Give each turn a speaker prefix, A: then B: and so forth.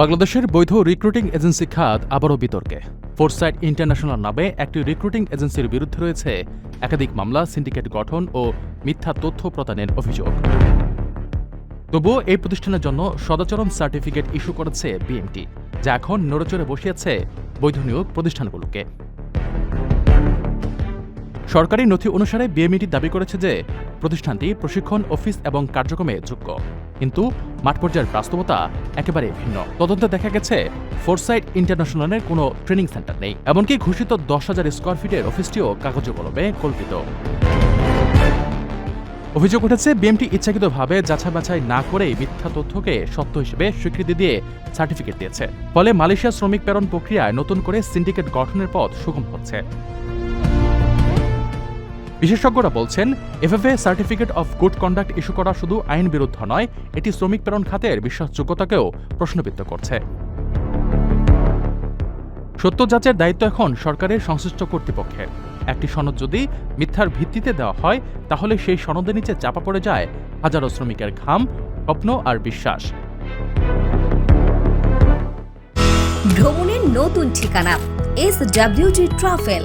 A: বাংলাদেশের বৈধ recruiting agency খাত আবারও বিতর্কে। ফোরসাইট ইন্টারন্যাশনাল নামে একটি রিক্রুটিং এজেন্সির বিরুদ্ধে রয়েছে একাধিক মামলা সিন্ডিকেট গঠন ও মিথ্যা তথ্য প্রদানের অভিযোগ। তবুও এই প্রতিষ্ঠানের জন্য সদাচরণ সার্টিফিকেট ইস্যু করেছে বিএমটি, যা এখন নড়েচড়ে বসিয়েছে বৈধ নিয়োগ প্রতিষ্ঠানগুলোকে। সরকারি নথি অনুসারে বিএমইটি দাবি করেছে যে প্রতিষ্ঠানটি প্রশিক্ষণ, অফিস এবং কার্যক্রমে যোগ্য। কিন্তু মাঠ পর্যায়ের বাস্তবতা একেবারে ভিন্ন। তদন্তে দেখা গেছে, ফোরসাইট ইন্টারন্যাশনালের কোনো ট্রেনিং সেন্টার নেই। এমনকি ঘোষিত দশ হাজার স্কোয়ার ফিটের অফিসটিও কাগজে কলমে কল্পিত। অভিযোগ উঠেছে, বিএমটি ইচ্ছাকৃতভাবে যাচাই বাছাই না করেই মিথ্যা তথ্যকে সত্য হিসেবে স্বীকৃতি দিয়ে সার্টিফিকেট দিয়েছে। ফলে মালয়েশিয়া শ্রমিক প্রেরণ প্রক্রিয়ায় নতুন করে সিন্ডিকেট গঠনের পথ সুগম হচ্ছে। বিশেষজ্ঞরা বলছেন এফএফএ certificate of good conduct issue করা শুধু আইন বিরুদ্ধ নয়, এটি শ্রমিক প্রেরণ খাতের বিশ্বাসযোগ্যতাকেও প্রশ্নবিদ্ধ করছে। সত্য যাচের দায়িত্ব এখন সরকারের সংশ্লিষ্ট কর্তৃপক্ষের। একটি সনদ যদি মিথ্যার ভিত্তিতে দেওয়া হয়, তাহলে সেই সনদের নিচে চাপা পড়ে যায় হাজারো শ্রমিকের ঘাম, স্বপ্ন আর বিশ্বাস।
B: ভ্রমণের নতুন ঠিকানা এস ডাব্লিউজি ট্রাভেল